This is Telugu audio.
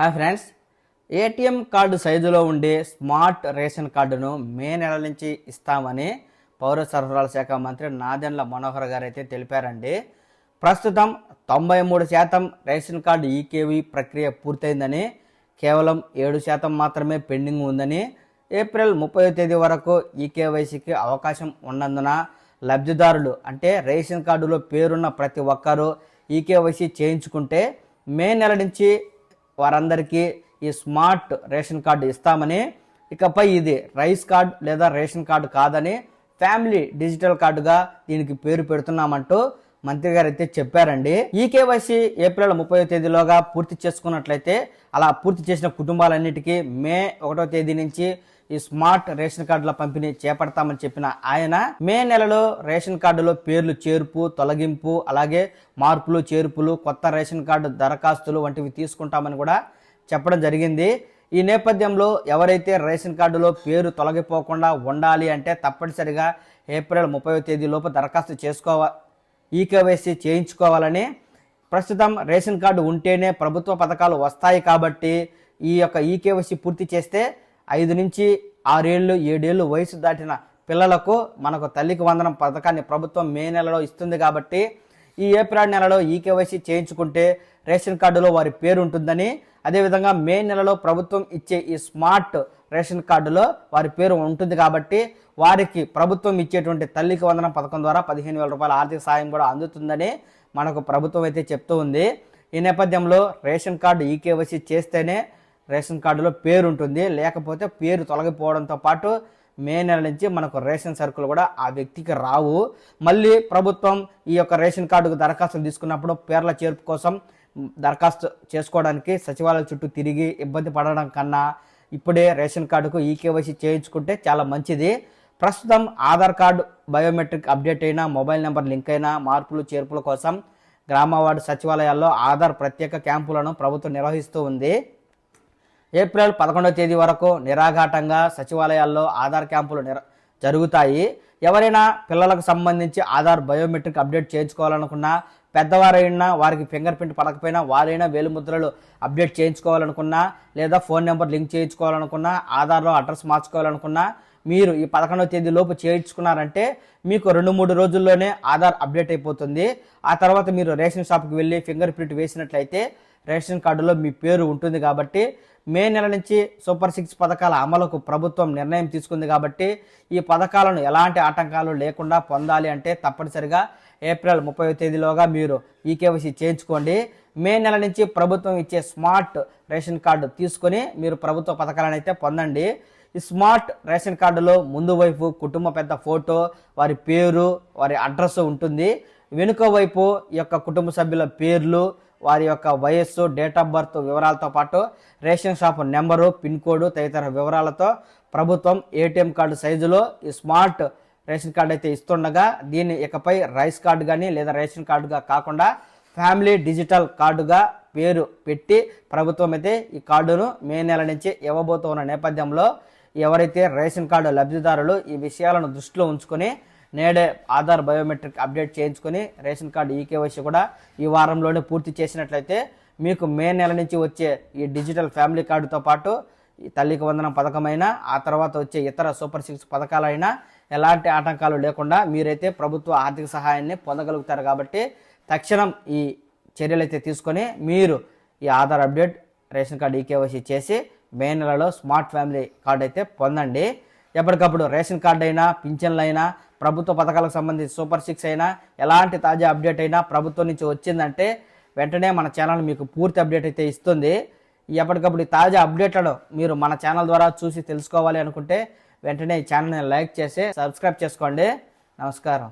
హాయ్ ఫ్రెండ్స్ ఏటీఎం కార్డు సైజులో ఉండే స్మార్ట్ రేషన్ కార్డును మే నెల నుంచి ఇస్తామని పౌర సరఫరాల శాఖ మంత్రి నాదెండ్ల మనోహర్ గారు అయితే తెలిపారండి. ప్రస్తుతం తొంభై మూడు శాతం రేషన్ కార్డు ఈకేవీ ప్రక్రియ పూర్తయిందని కేవలం ఏడు శాతం మాత్రమే పెండింగ్ ఉందని ఏప్రిల్ ముప్పై తేదీ వరకు ఈకేవైసీకి అవకాశం ఉన్నందున లబ్ధిదారులు అంటే రేషన్ కార్డులో పేరున్న ప్రతి ఒక్కరూ ఈకేవైసీ చేయించుకుంటే మే నెల నుంచి వారందరికీ ఈ స్మార్ట్ రేషన్ కార్డు ఇస్తామని ఇకపై ఇది రైస్ కార్డ్ లేదా రేషన్ కార్డు కాదని ఫ్యామిలీ డిజిటల్ కార్డుగా దీనికి పేరు పెడుతున్నామంటూ మంత్రి గారు అయితే చెప్పారండి. ఈ కేవైసీ ఏప్రిల్ ముప్పై తేదీలోగా పూర్తి చేసుకున్నట్లయితే అలా పూర్తి చేసిన కుటుంబాలన్నిటికీ మే ఒకటో తేదీ నుంచి ఈ స్మార్ట్ రేషన్ కార్డుల పంపిణీ చేపడతామని చెప్పిన ఆయన మే నెలలో రేషన్ కార్డులో పేర్లు చేర్పు తొలగింపు అలాగే మార్పులు చేర్పులు కొత్త రేషన్ కార్డు దరఖాస్తులు వంటివి తీసుకుంటామని కూడా చెప్పడం జరిగింది. ఈ నేపథ్యంలో ఎవరైతే రేషన్ కార్డులో పేరు తొలగిపోకుండా ఉండాలి అంటే తప్పనిసరిగా ఏప్రిల్ ముప్పై తేదీలోపు దరఖాస్తు చేసుకోవ ఈకేవైసీ చేయించుకోవాలని ప్రస్తుతం రేషన్ కార్డు ఉంటేనే ప్రభుత్వ పథకాలు వస్తాయి కాబట్టి ఈ యొక్క ఈకేవైసీ పూర్తి చేస్తే ఐదు నుంచి ఆరేళ్ళు ఏడేళ్ళు వయసు దాటిన పిల్లలకు మనకు తల్లికి వందనం పథకాన్ని ప్రభుత్వం మే నెలలో ఇస్తుంది కాబట్టి ఈ ఏప్రిల్ నెలలో ఈకేవైసీ చేయించుకుంటే రేషన్ కార్డులో వారి పేరు ఉంటుందని అదేవిధంగా మే నెలలో ప్రభుత్వం ఇచ్చే ఈ స్మార్ట్ రేషన్ కార్డులో వారి పేరు ఉంటుంది కాబట్టి వారికి ప్రభుత్వం ఇచ్చేటువంటి తల్లికి వందనం పథకం ద్వారా పదిహేను వేల రూపాయల ఆర్థిక సాయం కూడా అందుతుందని మనకు ప్రభుత్వం అయితే చెప్తూ ఉంది. ఈ నేపథ్యంలో రేషన్ కార్డు ఈకేవైసీ చేస్తేనే రేషన్ కార్డులో పేరు ఉంటుంది లేకపోతే పేరు తొలగిపోవడంతో పాటు మే నెల నుంచి మనకు రేషన్ సరుకులు కూడా ఆ వ్యక్తికి రావు. మళ్ళీ ప్రభుత్వం ఈ యొక్క రేషన్ కార్డుకు దరఖాస్తులు తీసుకున్నప్పుడు పేర్ల చేర్పు కోసం దరఖాస్తు చేసుకోవడానికి సచివాలయం చుట్టూ తిరిగి ఇబ్బంది పడడం కన్నా ఇప్పుడే రేషన్ కార్డుకు ఈకేవైసీ చేయించుకుంటే చాలా మంచిది. ప్రస్తుతం ఆధార్ కార్డు బయోమెట్రిక్ అప్డేట్ అయినా మొబైల్ నెంబర్ లింక్ అయినా మార్పులు చేర్పుల కోసం గ్రామవార్డు సచివాలయాల్లో ఆధార్ ప్రత్యేక క్యాంపులను ప్రభుత్వం నిర్వహిస్తూ ఉంది. ఏప్రిల్ పదకొండవ తేదీ వరకు నిరాఘాటంగా సచివాలయాల్లో ఆధార్ క్యాంపులు నిర జరుగుతాయి. ఎవరైనా పిల్లలకు సంబంధించి ఆధార్ బయోమెట్రిక్ అప్డేట్ చేయించుకోవాలనుకున్నా పెద్దవారైనా వారికి ఫింగర్ ప్రింట్ పడకపోయినా వారైనా వేలుముద్రలు అప్డేట్ చేయించుకోవాలనుకున్నా లేదా ఫోన్ నెంబర్ లింక్ చేయించుకోవాలనుకున్నా ఆధార్లో అడ్రస్ మార్చుకోవాలనుకున్నా మీరు ఈ పదకొండవ తేదీ లోపు చేయించుకున్నారంటే మీకు రెండు మూడు రోజుల్లోనే ఆధార్ అప్డేట్ అయిపోతుంది. ఆ తర్వాత మీరు రేషన్ షాప్కి వెళ్ళి ఫింగర్ ప్రింట్ వేసినట్లయితే రేషన్ కార్డులో మీ పేరు ఉంటుంది కాబట్టి మే నెల నుంచి సూపర్ సిక్స్ పథకాల అమలుకు ప్రభుత్వం నిర్ణయం తీసుకుంది కాబట్టి ఈ పథకాలను ఎలాంటి ఆటంకాలు లేకుండా పొందాలి అంటే తప్పనిసరిగా ఏప్రిల్ ముప్పై తేదీలోగా మీరు ఈకేవైసీ చేయించుకోండి. మే నెల నుంచి ప్రభుత్వం ఇచ్చే స్మార్ట్ రేషన్ కార్డు తీసుకొని మీరు ప్రభుత్వ పథకాలను అయితే పొందండి. ఈ స్మార్ట్ రేషన్ కార్డులో ముందు వైపు కుటుంబ పెద్ద ఫోటో వారి పేరు వారి అడ్రస్ ఉంటుంది. వెనుక వైపు ఈ యొక్క కుటుంబ సభ్యుల పేర్లు వారి యొక్క వయస్సు డేట్ ఆఫ్ బర్త్ వివరాలతో పాటు ration shop number pin code తదితర వివరాలతో ప్రభుత్వం ఏటీఎం కార్డు సైజులో ఈ స్మార్ట్ రేషన్ కార్డు అయితే ఇస్తుండగా దీన్ని ఇకపై రైస్ కార్డు కానీ లేదా రేషన్ కార్డుగా కాకుండా ఫ్యామిలీ డిజిటల్ కార్డుగా పేరు పెట్టి ప్రభుత్వం అయితే ఈ కార్డును మే నెల నుంచి ఇవ్వబోతున్న నేపథ్యంలో ఎవరైతే రేషన్ కార్డు లబ్ధిదారులు ఈ విషయాలను దృష్టిలో ఉంచుకొని నేడే ఆధార్ బయోమెట్రిక్ అప్డేట్ చేయించుకొని రేషన్ కార్డు ఈకేవైసీ కూడా ఈ వారంలోనే పూర్తి చేసినట్లయితే మీకు మే నెల నుంచి వచ్చే ఈ డిజిటల్ ఫ్యామిలీ కార్డుతో పాటు ఈ తల్లికి వందనం పథకమైనా ఆ తర్వాత వచ్చే ఇతర సూపర్ సిక్స్ పథకాలైనా ఎలాంటి ఆటంకాలు లేకుండా మీరైతే ప్రభుత్వ ఆర్థిక సహాయాన్ని పొందగలుగుతారు కాబట్టి తక్షణం ఈ చర్యలు అయితే తీసుకొని మీరు ఈ Aadhaar update ration card eKYC చేసి మే నెలలో స్మార్ట్ ఫ్యామిలీ కార్డు అయితే పొందండి. ఎప్పటికప్పుడు రేషన్ కార్డు అయినా పింఛన్లు అయినా ప్రభుత్వ పథకాలకు సంబంధించి సూపర్ సిక్స్ అయినా ఎలాంటి తాజా అప్డేట్ అయినా ప్రభుత్వం నుంచి వచ్చిందంటే వెంటనే మన ఛానల్ మీకు పూర్తి అప్డేట్ అయితే ఇస్తుంది. ఎప్పటికప్పుడు ఈ తాజా అప్డేట్లను మీరు మన ఛానల్ ద్వారా చూసి తెలుసుకోవాలి అనుకుంటే వెంటనే ఈ ఛానల్ని లైక్ చేసి సబ్స్క్రైబ్ చేసుకోండి. నమస్కారం.